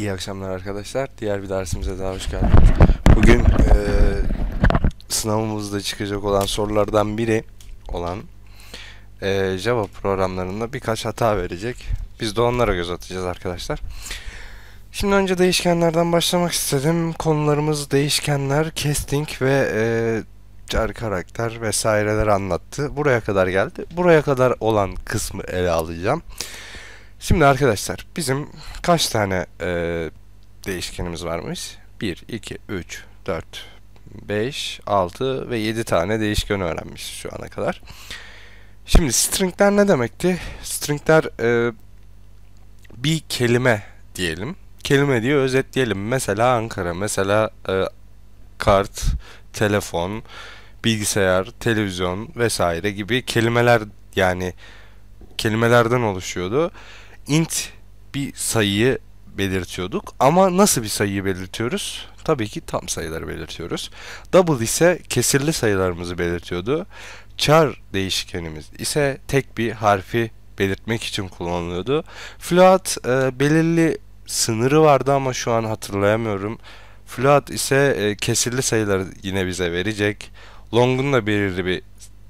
İyi akşamlar arkadaşlar. Diğer bir dersimize daha hoş geldiniz. Bugün eee sınavımızda çıkacak olan sorulardan biri olan eee, Java programlarında birkaç hata verecek. Biz de onlara göz atacağız arkadaşlar. Şimdi önce değişkenlerden başlamak istedim. Konularımız değişkenler, casting ve car karakter vesaireler anlattı. Buraya kadar geldi. Buraya kadar olan kısmı ele alacağım. Şimdi arkadaşlar bizim kaç tane eee, değişkenimiz varmış? 1, 2, 3, 4, 5, 6 ve 7 tane değişken öğrenmiş şu ana kadar. Şimdi stringler ne demekti? Stringler eee, bir kelime diyelim. Kelime diye özetleyelim. Mesela Ankara, mesela eee, kart, telefon, bilgisayar, televizyon vesaire gibi kelimeler yani kelimelerden oluşuyordu. Int bir sayıyı belirtiyorduk ama nasıl bir sayıyı belirtiyoruz? Tabii ki tam sayıları belirtiyoruz. Double ise kesirli sayılarımızı belirtiyordu. Char değişkenimiz ise tek bir harfi belirtmek için kullanılıyordu. Float e, belirli sınırı vardı ama şu an hatırlayamıyorum. Float ise e, kesirli sayıları yine bize verecek. Long'un da belirli bir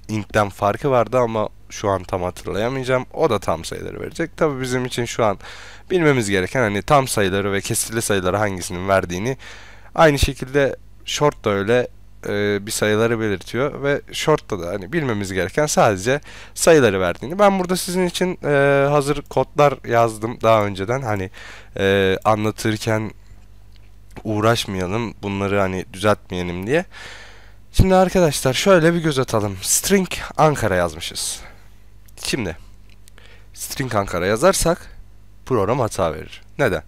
int'ten farkı vardı ama şu an tam hatırlayamayacağım. O da tam sayıları verecek. Tabii bizim için şu an bilmemiz gereken hani tam sayıları ve kesirli sayıları hangisinin verdiğini aynı şekilde short da öyle e, bir sayıları belirtiyor ve short'ta da hani bilmemiz gereken sadece sayıları verdiğini. Ben burada sizin için e, hazır kodlar yazdım daha önceden hani e, anlatırken uğraşmayalım bunları hani düzeltmeyelim diye. Şimdi arkadaşlar şöyle bir göz atalım. String Ankara yazmışız. Şimdi string Ankara yazarsak program hata verir. Neden?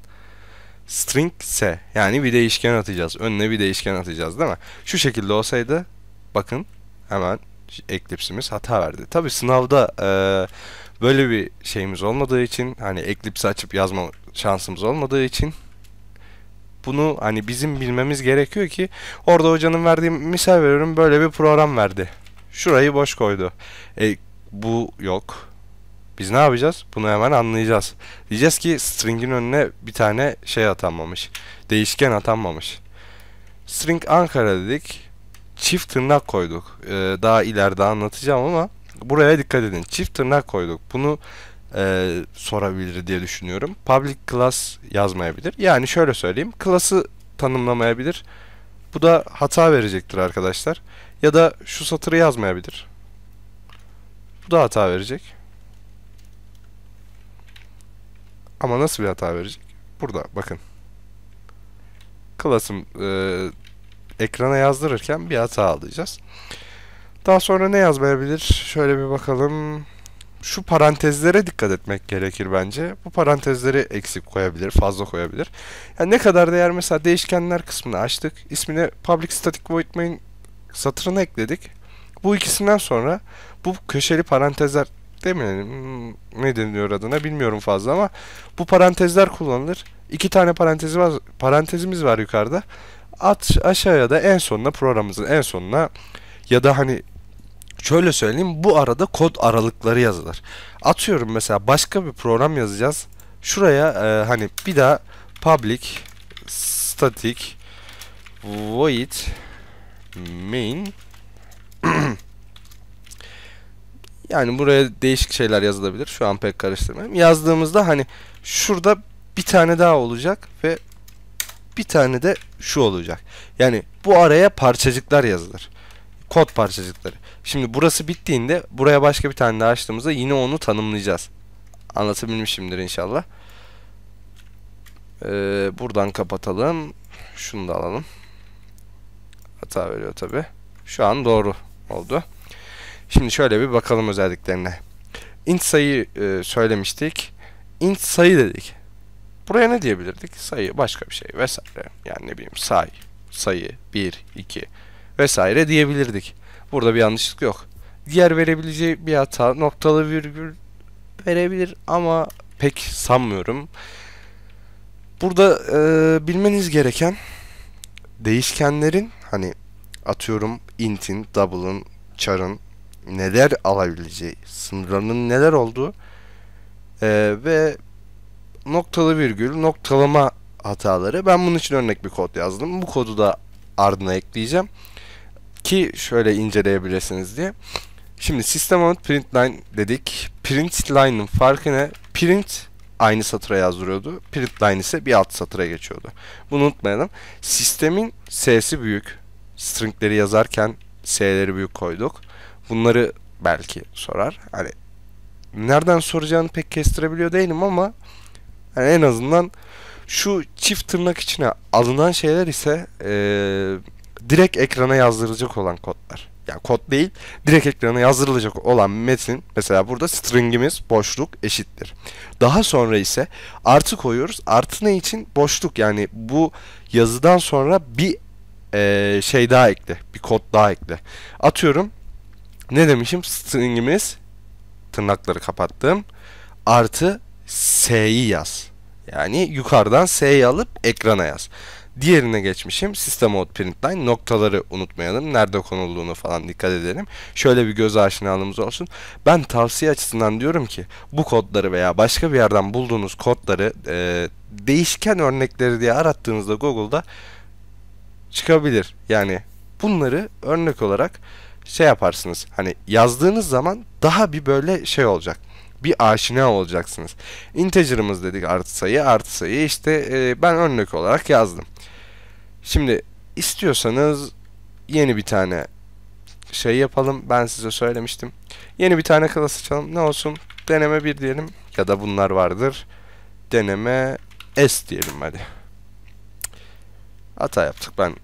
String ise yani bir değişken atacağız. Önüne bir değişken atacağız değil mi? Şu şekilde olsaydı bakın hemen Eclipse'imiz hata verdi. Tabi sınavda e, böyle bir şeyimiz olmadığı için hani Eclipse açıp yazma şansımız olmadığı için bunu hani bizim bilmemiz gerekiyor ki orada hocanın verdiği misal veriyorum böyle bir program verdi. Şurayı boş koydu. E, bu yok. Biz ne yapacağız? Bunu hemen anlayacağız. Diyeceğiz ki string'in önüne bir tane şey atanmamış. Değişken atanmamış. String Ankara dedik. Çift tırnak koyduk. Ee, daha ileride anlatacağım ama buraya dikkat edin. Çift tırnak koyduk. Bunu e, sorabilir diye düşünüyorum. Public class yazmayabilir. Yani şöyle söyleyeyim. Class'ı tanımlamayabilir. Bu da hata verecektir arkadaşlar. Ya da şu satırı yazmayabilir. Bu da hata verecek. Ama nasıl bir hata verecek? Burada bakın. Class'ım e, ekrana yazdırırken bir hata alacağız. Daha sonra ne yazmayabilir? Şöyle bir bakalım. Şu parantezlere dikkat etmek gerekir bence. Bu parantezleri eksik koyabilir, fazla koyabilir. Yani ne kadar değer mesela değişkenler kısmını açtık. İsmine public static void main satırını ekledik. Bu ikisinden sonra bu köşeli parantezler demeyelim hmm, ne deniyor adına bilmiyorum fazla ama bu parantezler kullanılır. İki tane parantezi var, parantezimiz var yukarıda. At aşağıya da en sonuna programımızın en sonuna ya da hani şöyle söyleyeyim bu arada kod aralıkları yazılır. Atıyorum mesela başka bir program yazacağız. Şuraya e, hani bir daha public static void main yani buraya değişik şeyler yazılabilir. Şu an pek karıştırmayayım. Yazdığımızda hani şurada bir tane daha olacak ve bir tane de şu olacak. Yani bu araya parçacıklar yazılır. Kod parçacıkları. Şimdi burası bittiğinde buraya başka bir tane daha açtığımızda yine onu tanımlayacağız. Anlatabilmişimdir inşallah. Ee, buradan kapatalım. Şunu da alalım. Hata veriyor tabi. Şu an doğru oldu. Şimdi şöyle bir bakalım özelliklerine. int sayı e, söylemiştik. int sayı dedik. Buraya ne diyebilirdik? Sayı başka bir şey vesaire. Yani ne bileyim say, sayı 1, 2 vesaire diyebilirdik. Burada bir yanlışlık yok. Diğer verebileceği bir hata noktalı virgül verebilir ama pek sanmıyorum. Burada e, bilmeniz gereken değişkenlerin hani atıyorum int'in, double'ın, char'ın neler alabileceği, sınırlarının neler olduğu e, ve noktalı virgül, noktalama hataları. Ben bunun için örnek bir kod yazdım. Bu kodu da ardına ekleyeceğim. Ki şöyle inceleyebilirsiniz diye. Şimdi system out print line dedik. Print line'ın farkı ne? Print aynı satıra yazdırıyordu. Print line ise bir alt satıra geçiyordu. Bunu unutmayalım. Sistemin S'si büyük. Stringleri yazarken S'leri büyük koyduk. Bunları belki sorar. Hani nereden soracağını pek kestirebiliyor değilim ama yani en azından şu çift tırnak içine alınan şeyler ise ee, direkt ekrana yazdırılacak olan kodlar. Yani kod değil, direkt ekrana yazdırılacak olan metin mesela burada stringimiz boşluk eşittir. Daha sonra ise artı koyuyoruz. Artı ne için? Boşluk yani bu yazıdan sonra bir e, şey daha ekle, bir kod daha ekle. Atıyorum ne demişim? Stringimiz tırnakları kapattım. Artı S'yi yaz. Yani yukarıdan S'yi alıp ekrana yaz. Diğerine geçmişim. System out println noktaları unutmayalım. Nerede konulduğunu falan dikkat edelim. Şöyle bir göz aşinalığımız olsun. Ben tavsiye açısından diyorum ki bu kodları veya başka bir yerden bulduğunuz kodları e, değişken örnekleri diye arattığınızda Google'da çıkabilir. Yani bunları örnek olarak şey yaparsınız. Hani yazdığınız zaman daha bir böyle şey olacak. Bir aşina olacaksınız. Integer'ımız dedik artı sayı. Artı sayı işte e, ben örnek olarak yazdım. Şimdi istiyorsanız yeni bir tane şey yapalım. Ben size söylemiştim. Yeni bir tane class açalım. Ne olsun? Deneme 1 diyelim. Ya da bunlar vardır. Deneme S diyelim hadi. Hata yaptık. Ben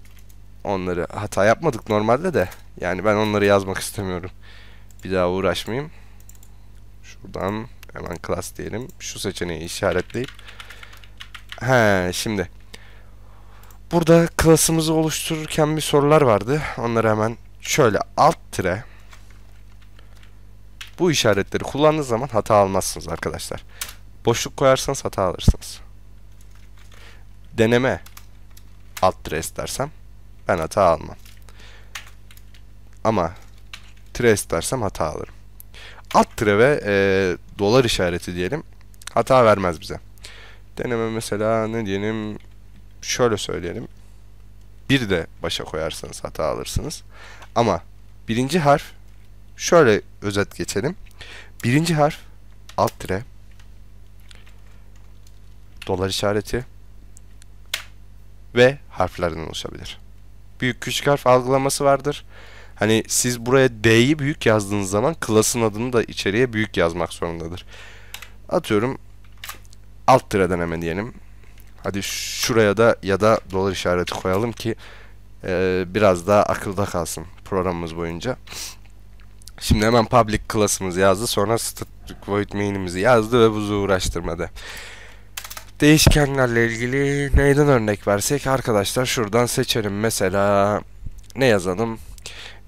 onları hata yapmadık normalde de. Yani ben onları yazmak istemiyorum. Bir daha uğraşmayayım. Şuradan hemen class diyelim. Şu seçeneği işaretleyip. He şimdi. Burada klasımızı oluştururken bir sorular vardı. Onları hemen şöyle alt tire bu işaretleri kullandığınız zaman hata almazsınız arkadaşlar. Boşluk koyarsanız hata alırsınız. Deneme alt tire istersem ben hata almam. Ama tire istersem hata alırım. Alt tire ve e, dolar işareti diyelim hata vermez bize. Deneme mesela ne diyelim şöyle söyleyelim. Bir de başa koyarsanız hata alırsınız. Ama birinci harf şöyle özet geçelim. Birinci harf alt tire dolar işareti ve harflerden oluşabilir. Büyük küçük harf algılaması vardır. Hani siz buraya D'yi büyük yazdığınız zaman klasın adını da içeriye büyük yazmak zorundadır. Atıyorum alt tire deneme diyelim. Hadi şuraya da ya da dolar işareti koyalım ki e, biraz daha akılda kalsın programımız boyunca. Şimdi hemen public class'ımızı yazdı. Sonra static void main'imizi yazdı ve buzu uğraştırmadı. Değişkenlerle ilgili neyden örnek versek arkadaşlar şuradan seçelim. Mesela ne yazalım?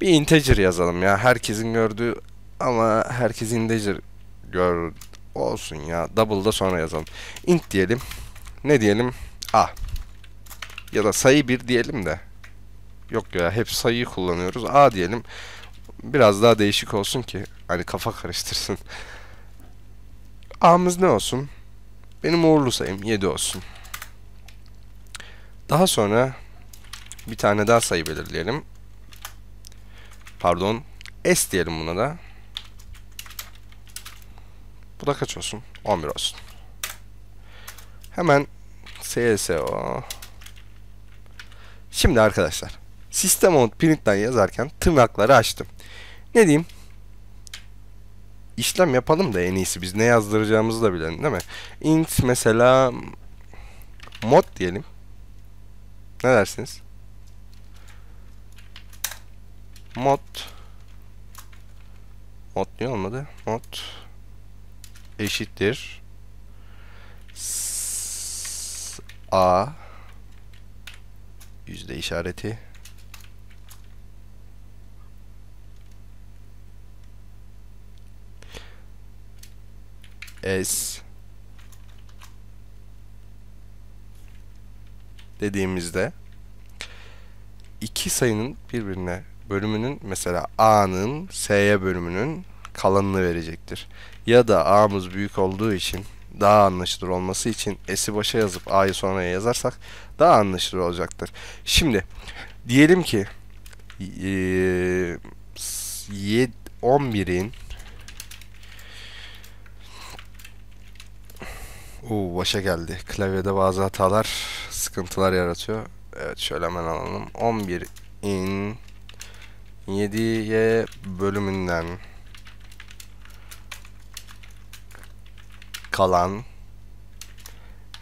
Bir integer yazalım ya. Herkesin gördüğü ama herkes integer gör olsun ya. Double'da sonra yazalım. int diyelim. Ne diyelim? A. Ya da sayı 1 diyelim de. Yok ya hep sayıyı kullanıyoruz. A diyelim. Biraz daha değişik olsun ki hani kafa karıştırsın. A'mız ne olsun? Benim uğurlu sayım 7 olsun. Daha sonra bir tane daha sayı belirleyelim. Pardon. S diyelim buna da. Bu da kaç olsun? 11 olsun. Hemen CSO. Şimdi arkadaşlar. System out printten yazarken tırnakları açtım. Ne diyeyim? İşlem yapalım da en iyisi. Biz ne yazdıracağımızı da bilelim değil mi? int mesela mod diyelim. Ne dersiniz? Mod. Mod niye olmadı? Mod eşittir. A. Yüzde işareti. S. Dediğimizde iki sayının birbirine bölümünün mesela A'nın S'ye bölümünün kalanını verecektir. Ya da A'mız büyük olduğu için daha anlaşılır olması için S'i başa yazıp A'yı sonraya yazarsak daha anlaşılır olacaktır. Şimdi diyelim ki eee, s- yed- 11'in Oo, başa geldi. Klavyede bazı hatalar sıkıntılar yaratıyor. Evet şöyle hemen alalım. 11'in 7'ye bölümünden kalan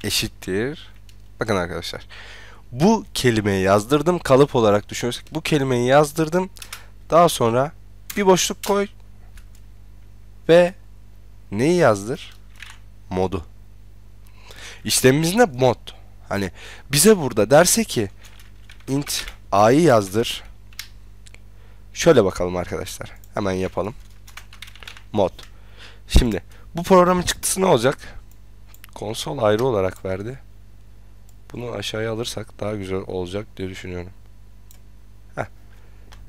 eşittir. Bakın arkadaşlar. Bu kelimeyi yazdırdım. Kalıp olarak düşünürsek bu kelimeyi yazdırdım. Daha sonra bir boşluk koy ve neyi yazdır? Modu. İşlemimiz ne? Mod. Hani bize burada derse ki int a'yı yazdır. Şöyle bakalım arkadaşlar. Hemen yapalım. Mod. Şimdi bu programın çıktısı ne olacak? Konsol ayrı olarak verdi. Bunu aşağıya alırsak daha güzel olacak diye düşünüyorum. Heh.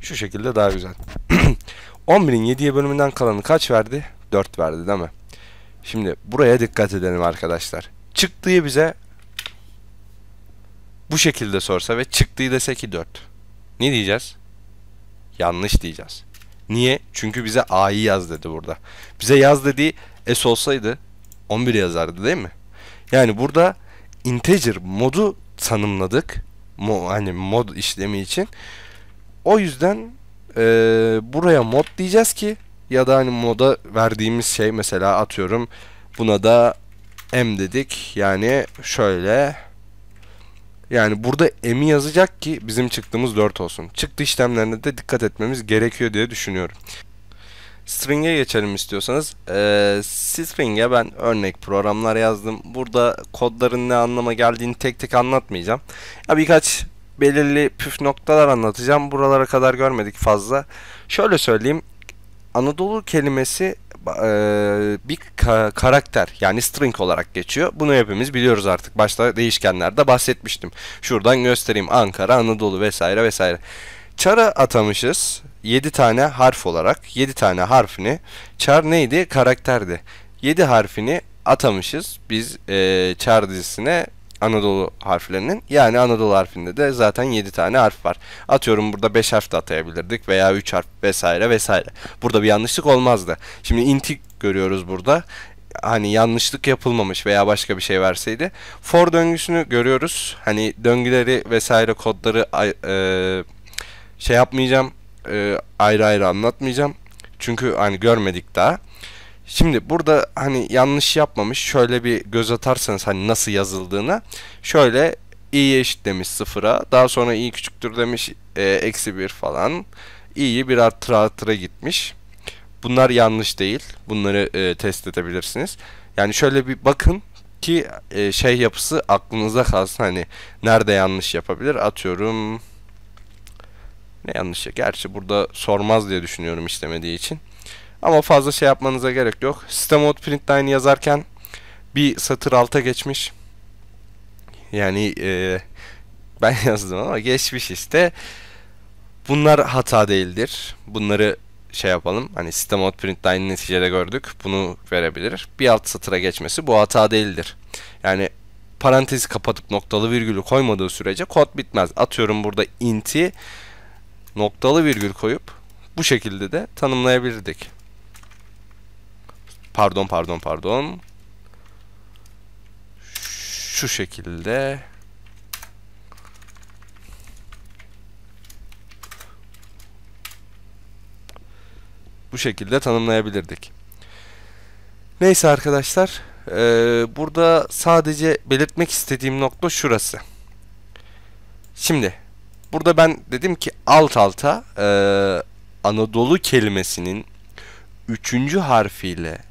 Şu şekilde daha güzel. 11'in 7'ye bölümünden kalanı kaç verdi? 4 verdi değil mi? Şimdi buraya dikkat edelim arkadaşlar. Çıktığı bize bu şekilde sorsa ve çıktığı dese ki 4. Ne diyeceğiz? Yanlış diyeceğiz. Niye? Çünkü bize A'yı yaz dedi burada. Bize yaz dediği S olsaydı 11 yazardı değil mi? Yani burada integer modu tanımladık. Mo hani mod işlemi için. O yüzden eee, buraya mod diyeceğiz ki ya da hani moda verdiğimiz şey mesela atıyorum buna da m dedik. Yani şöyle yani burada m'i yazacak ki bizim çıktığımız 4 olsun. Çıktı işlemlerine de dikkat etmemiz gerekiyor diye düşünüyorum. String'e geçelim istiyorsanız. Ee, String'e ben örnek programlar yazdım. Burada kodların ne anlama geldiğini tek tek anlatmayacağım. Ya birkaç belirli püf noktalar anlatacağım. Buralara kadar görmedik fazla. Şöyle söyleyeyim. Anadolu kelimesi e, bir ka- karakter yani string olarak geçiyor. Bunu hepimiz biliyoruz artık. Başta değişkenlerde bahsetmiştim. Şuradan göstereyim. Ankara, Anadolu vesaire vesaire. Çar'a atamışız 7 tane harf olarak. 7 tane harfini. Çar neydi? Karakterdi. 7 harfini atamışız biz e, çar dizisine Anadolu harflerinin. Yani Anadolu harfinde de zaten 7 tane harf var. Atıyorum burada 5 harf de atayabilirdik veya 3 harf vesaire vesaire. Burada bir yanlışlık olmazdı. Şimdi inti görüyoruz burada. Hani yanlışlık yapılmamış veya başka bir şey verseydi. For döngüsünü görüyoruz. Hani döngüleri vesaire kodları e, şey yapmayacağım. e, ayrı ayrı anlatmayacağım. Çünkü hani görmedik daha. Şimdi burada hani yanlış yapmamış. Şöyle bir göz atarsanız hani nasıl yazıldığına. Şöyle i'yi eşit demiş sıfıra. Daha sonra i küçüktür demiş e, eksi bir falan. i'yi bir artıra artıra gitmiş. Bunlar yanlış değil. Bunları e, test edebilirsiniz. Yani şöyle bir bakın ki e, şey yapısı aklınızda kalsın. Hani nerede yanlış yapabilir? Atıyorum ne yanlış ya? Gerçi burada sormaz diye düşünüyorum işlemediği için. Ama fazla şey yapmanıza gerek yok. System out println yazarken bir satır alta geçmiş. Yani e, ben yazdım ama geçmiş işte. Bunlar hata değildir. Bunları şey yapalım. Hani system out println neticede gördük. Bunu verebilir. Bir alt satıra geçmesi bu hata değildir. Yani parantezi kapatıp noktalı virgülü koymadığı sürece kod bitmez. Atıyorum burada int'i noktalı virgül koyup bu şekilde de tanımlayabilirdik. Pardon pardon pardon. Şu şekilde. Bu şekilde tanımlayabilirdik. Neyse arkadaşlar. eee, burada sadece belirtmek istediğim nokta şurası. Şimdi burada ben dedim ki alt alta eee, Anadolu kelimesinin üçüncü harfiyle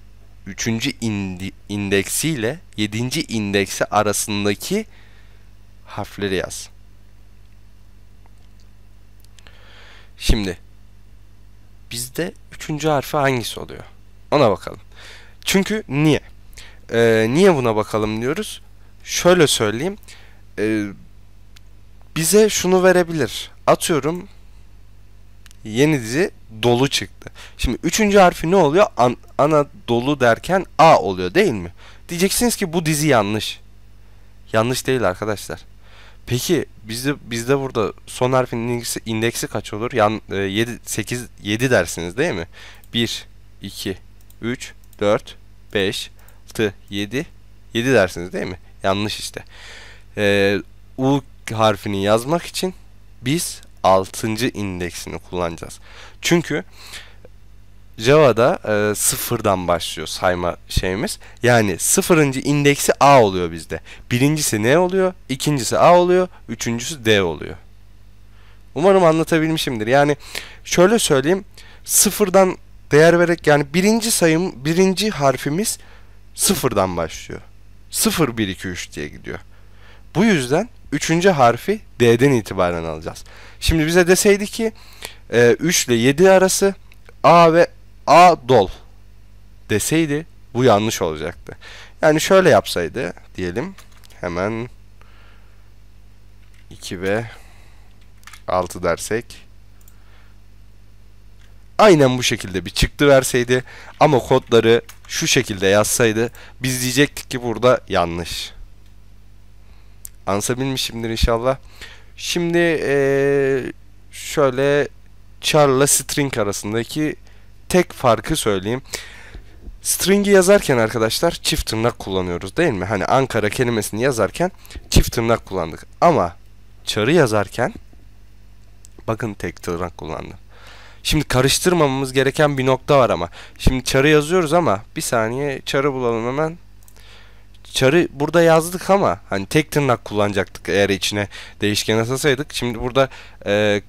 üçüncü indi, indeksiyle yedinci indeksi arasındaki harfleri yaz. Şimdi bizde üçüncü harfi hangisi oluyor? Ona bakalım. Çünkü niye? Ee, niye buna bakalım diyoruz? Şöyle söyleyeyim. Ee, bize şunu verebilir. Atıyorum yeni dizi dolu çıktı. Şimdi üçüncü harfi ne oluyor? An Anadolu derken A oluyor değil mi? Diyeceksiniz ki bu dizi yanlış. Yanlış değil arkadaşlar. Peki bizde bizde burada son harfin indeksi, indeksi kaç olur? Yan e, 7 8 7 dersiniz değil mi? 1 2 3 4 5 6 7 7 dersiniz değil mi? Yanlış işte. Ee, U harfini yazmak için biz 6. indeksini kullanacağız. Çünkü Java'da e, sıfırdan başlıyor sayma şeyimiz. Yani sıfırıncı indeksi A oluyor bizde. Birincisi ne oluyor? İkincisi A oluyor. Üçüncüsü D oluyor. Umarım anlatabilmişimdir. Yani şöyle söyleyeyim. Sıfırdan değer vererek yani birinci sayım, birinci harfimiz sıfırdan başlıyor. 0, 1, 2, 3 diye gidiyor. Bu yüzden üçüncü harfi D'den itibaren alacağız. Şimdi bize deseydi ki e, 3 ile 7 arası A ve A dol deseydi bu yanlış olacaktı. Yani şöyle yapsaydı diyelim hemen 2 ve 6 dersek aynen bu şekilde bir çıktı verseydi ama kodları şu şekilde yazsaydı biz diyecektik ki burada yanlış. Anlatabilmişimdir inşallah. Şimdi ee, şöyle char'la string arasındaki tek farkı söyleyeyim. String'i yazarken arkadaşlar çift tırnak kullanıyoruz değil mi? Hani Ankara kelimesini yazarken çift tırnak kullandık. Ama char'ı yazarken bakın tek tırnak kullandım. Şimdi karıştırmamamız gereken bir nokta var ama. Şimdi char'ı yazıyoruz ama bir saniye char'ı bulalım hemen. Char'ı burada yazdık ama hani tek tırnak kullanacaktık eğer içine değişken atasaydık. Şimdi burada e,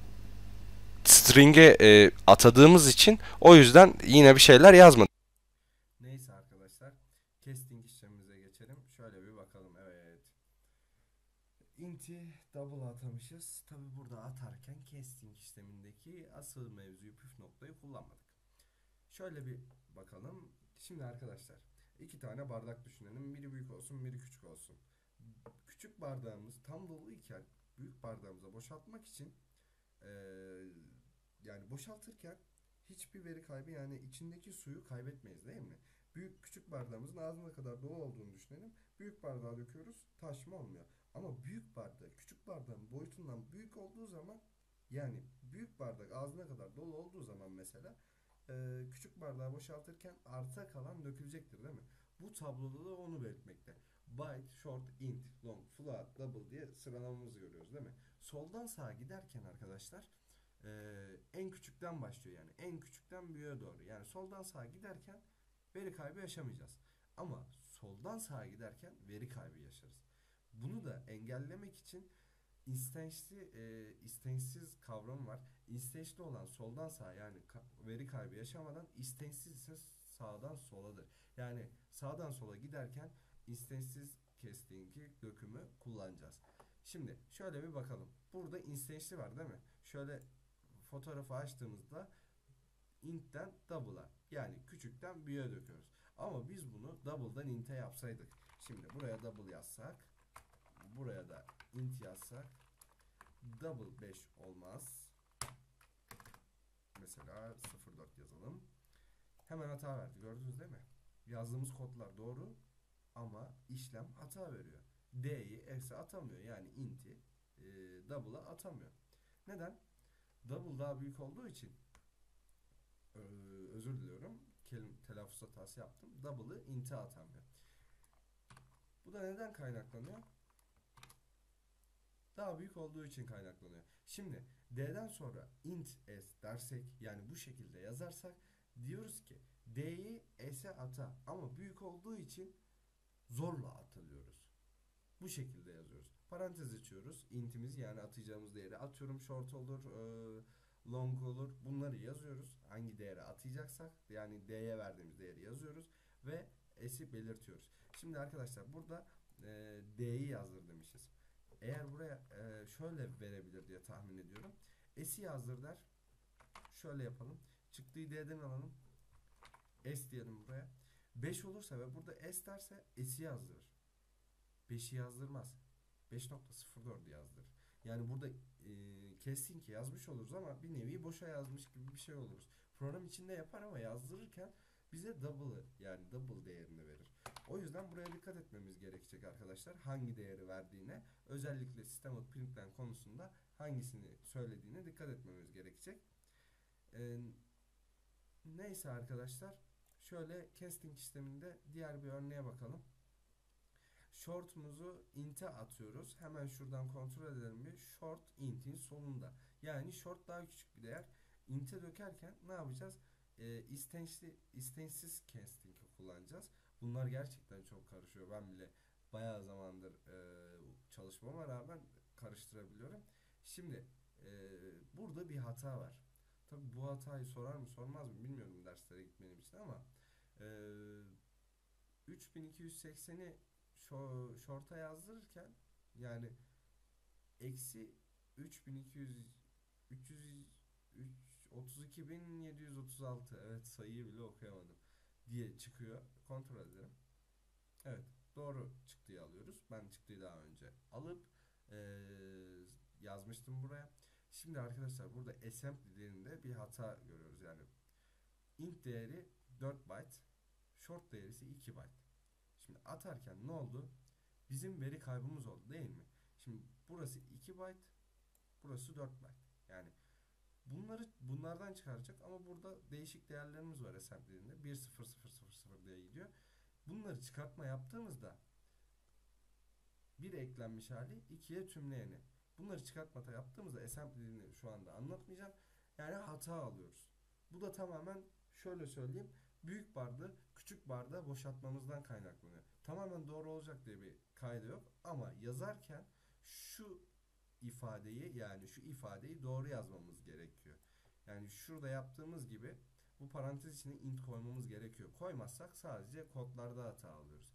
string'e e, atadığımız için o yüzden yine bir şeyler yazmadık. Neyse arkadaşlar casting işlemimize geçelim. Şöyle bir bakalım. Evet. Int'i double atamışız. Tabi burada atarken casting işlemindeki asıl mevzuyu püf noktayı kullanmadık. Şöyle bir bakalım. Şimdi arkadaşlar iki tane bardak düşünelim. Olsun, biri küçük olsun. Küçük bardağımız tam dolu iken büyük bardağımıza boşaltmak için ee, yani boşaltırken hiçbir veri kaybı yani içindeki suyu kaybetmeyiz değil mi? Büyük küçük bardağımızın ağzına kadar dolu olduğunu düşünelim. Büyük bardağa döküyoruz taşma olmuyor. Ama büyük bardak küçük bardağın boyutundan büyük olduğu zaman yani büyük bardak ağzına kadar dolu olduğu zaman mesela e, küçük bardağı boşaltırken arta kalan dökülecektir değil mi? Bu tabloda da onu belirtmekte. Byte, short, int, long, float, double diye sıralamamızı görüyoruz değil mi? Soldan sağa giderken arkadaşlar e, en küçükten başlıyor yani. En küçükten büyüğe doğru. Yani soldan sağa giderken veri kaybı yaşamayacağız. Ama soldan sağa giderken veri kaybı yaşarız. Bunu da engellemek için istençli, e, istençsiz kavramı var. İstençli olan soldan sağa yani veri kaybı yaşamadan istençsiz ise sağdan soladır. Yani sağdan sola giderken istençsiz casting'i dökümü kullanacağız. Şimdi şöyle bir bakalım. Burada instance'li var değil mi? Şöyle fotoğrafı açtığımızda int'ten double'a yani küçükten büyüğe döküyoruz. Ama biz bunu double'dan int'e yapsaydık. Şimdi buraya double yazsak buraya da int yazsak double 5 olmaz. Mesela 04 yazalım. Hemen hata verdi. Gördünüz değil mi? Yazdığımız kodlar doğru ama işlem hata veriyor. D'yi S'e atamıyor. Yani int'i e, double'a atamıyor. Neden? Double daha büyük olduğu için e, özür diliyorum. Kelim telaffuz hatası yaptım. Double'ı int'e atamıyor. Bu da neden kaynaklanıyor? Daha büyük olduğu için kaynaklanıyor. Şimdi D'den sonra int s dersek yani bu şekilde yazarsak diyoruz ki D'yi S'e ata ama büyük olduğu için zorla atılıyoruz. Bu şekilde yazıyoruz. Parantez açıyoruz. Int'imiz yani atacağımız değeri atıyorum short olur, e, long olur. Bunları yazıyoruz. Hangi değere atacaksak yani D'ye verdiğimiz değeri yazıyoruz ve S'i belirtiyoruz. Şimdi arkadaşlar burada e, D'yi yazdır demişiz. Eğer buraya e, şöyle verebilir diye tahmin ediyorum. S'i yazdır der. Şöyle yapalım. Çıktığı D'den alalım. S diyelim buraya. 5 olursa ve burada S derse S'i yazdırır. 5'i yazdırmaz. 5.04 yazdırır. Yani burada e, casting yazmış oluruz ama bir nevi boşa yazmış gibi bir şey oluruz. Program içinde yapar ama yazdırırken bize double'ı yani double değerini verir. O yüzden buraya dikkat etmemiz gerekecek arkadaşlar. Hangi değeri verdiğine, özellikle sistem out println konusunda hangisini söylediğine dikkat etmemiz gerekecek. Ee, neyse arkadaşlar, şöyle casting işleminde diğer bir örneğe bakalım. Short'umuzu int'e atıyoruz. Hemen şuradan kontrol edelim bir. Short int'in sonunda. Yani short daha küçük bir değer. Int'e dökerken ne yapacağız? E, istençli, istençsiz casting'i kullanacağız. Bunlar gerçekten çok karışıyor. Ben bile bayağı zamandır e, çalışmama rağmen karıştırabiliyorum. Şimdi e, burada bir hata var. Tabi bu hatayı sorar mı sormaz mı bilmiyorum derslere gitmenim için ama e, 3280'i short'a yazdırırken yani eksi 3200 300 32736 evet sayıyı bile okuyamadım diye çıkıyor. Kontrol edelim. Evet doğru çıktıyı alıyoruz. Ben çıktıyı daha önce alıp e, yazmıştım buraya. Şimdi arkadaşlar burada assembly değerinde bir hata görüyoruz. Yani int değeri 4 byte, short değeri ise 2 byte. Şimdi atarken ne oldu? Bizim veri kaybımız oldu değil mi? Şimdi burası 2 byte, burası 4 byte. Yani bunları bunlardan çıkaracak ama burada değişik değerlerimiz var assembly'inde. 1.0.0.0.0 diye gidiyor. Bunları çıkartma yaptığımızda bir eklenmiş hali, ikiye tümleyeni. Bunları çıkartmata yaptığımızda assembly'ini şu anda anlatmayacağım. Yani hata alıyoruz. Bu da tamamen şöyle söyleyeyim büyük barda küçük barda boşaltmamızdan kaynaklanıyor. Tamamen doğru olacak diye bir kaydı yok ama yazarken şu ifadeyi yani şu ifadeyi doğru yazmamız gerekiyor. Yani şurada yaptığımız gibi bu parantez içine int koymamız gerekiyor. Koymazsak sadece kodlarda hata alıyoruz.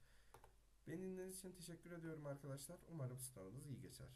Beni dinlediğiniz için teşekkür ediyorum arkadaşlar. Umarım sınavınız iyi geçer.